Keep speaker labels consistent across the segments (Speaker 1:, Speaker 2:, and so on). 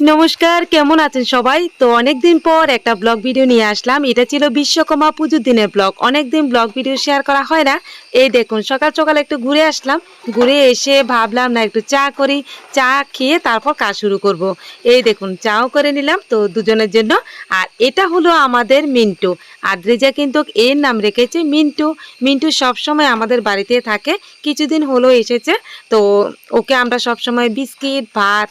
Speaker 1: নমস্কার, কেমন আছেন সবাই? তো অনেক দিন পর একটা ব্লগ ভিডিও নিয়ে আসলাম। এটা ছিল বিশ্বকর্মা পুজোর দিনের ব্লগ। অনেক দিন ব্লগ ভিডিও শেয়ার করা হয় না। এই দেখুন, সকাল সকাল একটু ঘুরে আসলাম। ঘুরে এসে ভাবলাম, না, একটু চা করি। চা খেয়ে তারপর কাজ শুরু করব। এই দেখুন, চাও করে নিলাম তো দুজনের জন্য। আর এটা হলো আমাদের মিন্টু। আদ্রিজা কিন্তু এর নাম রেখেছে মিন্টু। মিন্টু সবসময় আমাদের বাড়িতে থাকে। কিছুদিন হলো এসেছে। তো ওকে আমরা সবসময় বিস্কিট, ভাত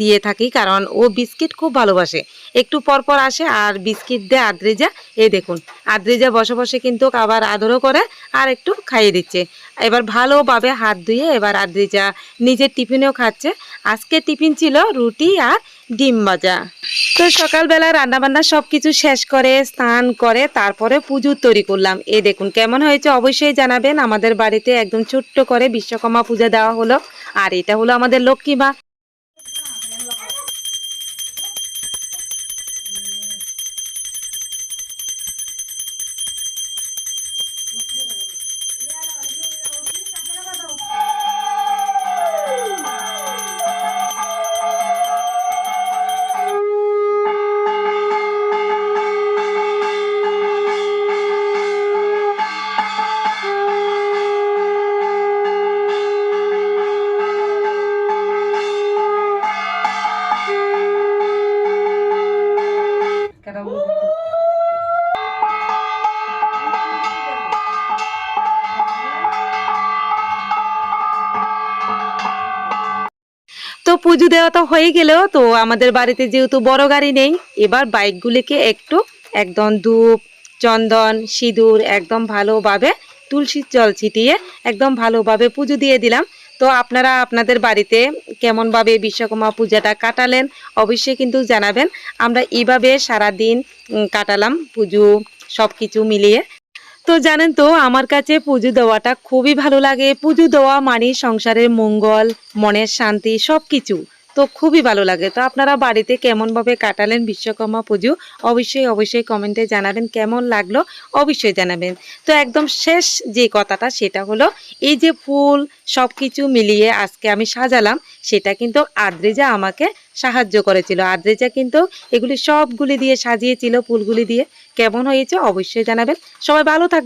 Speaker 1: দিয়ে থাকি। কারণ ও বিস্কিট খুব ভালোবাসে। একটু পর পর আসে আর বিস্কিট দেয় আদ্রিজা। এ দেখুন, আদ্রিজা বসে বসে কিন্তু আবার আদরও করে আর একটু খাইয়ে দিচ্ছে। এবার ভালোভাবে হাত ধুয়ে এবার আদ্রিজা নিজের টিফিনেও খাচ্ছে। আজকে টিফিন ছিল রুটি আর ডিম ভাজা। তো সকালবেলা রান্নাবান্না সব কিছু শেষ করে, স্নান করে, তারপরে পুজো তৈরি করলাম। এ দেখুন, কেমন হয়েছে অবশ্যই জানাবেন। আমাদের বাড়িতে একদম ছোট্ট করে বিশ্বকর্মা পূজা দেওয়া হলো। আর এটা হলো আমাদের লক্ষ্মী মা। তো পুজো দেওয়া তো হয়ে গেল, তো আমাদের বাড়িতে যেহেতু বড় গাড়ি নেই, এবার বাইকগুলিকে একটু একদম ধূপ, চন্দন, সিঁদুর একদম ভালোভাবে তুলসীর জল ছিটিয়ে একদম ভালোভাবে পুজো দিয়ে দিলাম। তো আপনারা আপনাদের বাড়িতে কেমনভাবে বিশ্বকর্মা পূজাটা কাটালেন, অবশ্যই কিন্তু জানাবেন। আমরা এইভাবে সারা দিন কাটালাম পুজো সব কিছু মিলিয়ে। তো জানেন তো, আমার কাছে পুজো দেওয়াটা খুবই ভালো লাগে। পুজো দেওয়া মানে সংসারের মঙ্গল, মনের শান্তি সব কিছু তো খুবই ভালো লাগে। তো আপনারা বাড়িতে কেমনভাবে কাটালেন বিশ্বকর্মা পুজো, অবশ্যই অবশ্যই কমেন্টে জানাবেন কেমন লাগল, অবশ্যই জানাবেন। তো একদম শেষ যে কথাটা, সেটা হলো, এই যে ফুল সব কিছু মিলিয়ে আজকে আমি সাজালাম, সেটা কিন্তু আদ্রিজা আমাকে সাহায্য করেছিল। আদ্রিজা কিন্তু এগুলি সবগুলি দিয়ে সাজিয়েছিল, ফুলগুলি দিয়ে। কেমন হয়েছে অবশ্যই জানাবেন। সবাই ভালো থাকবেন।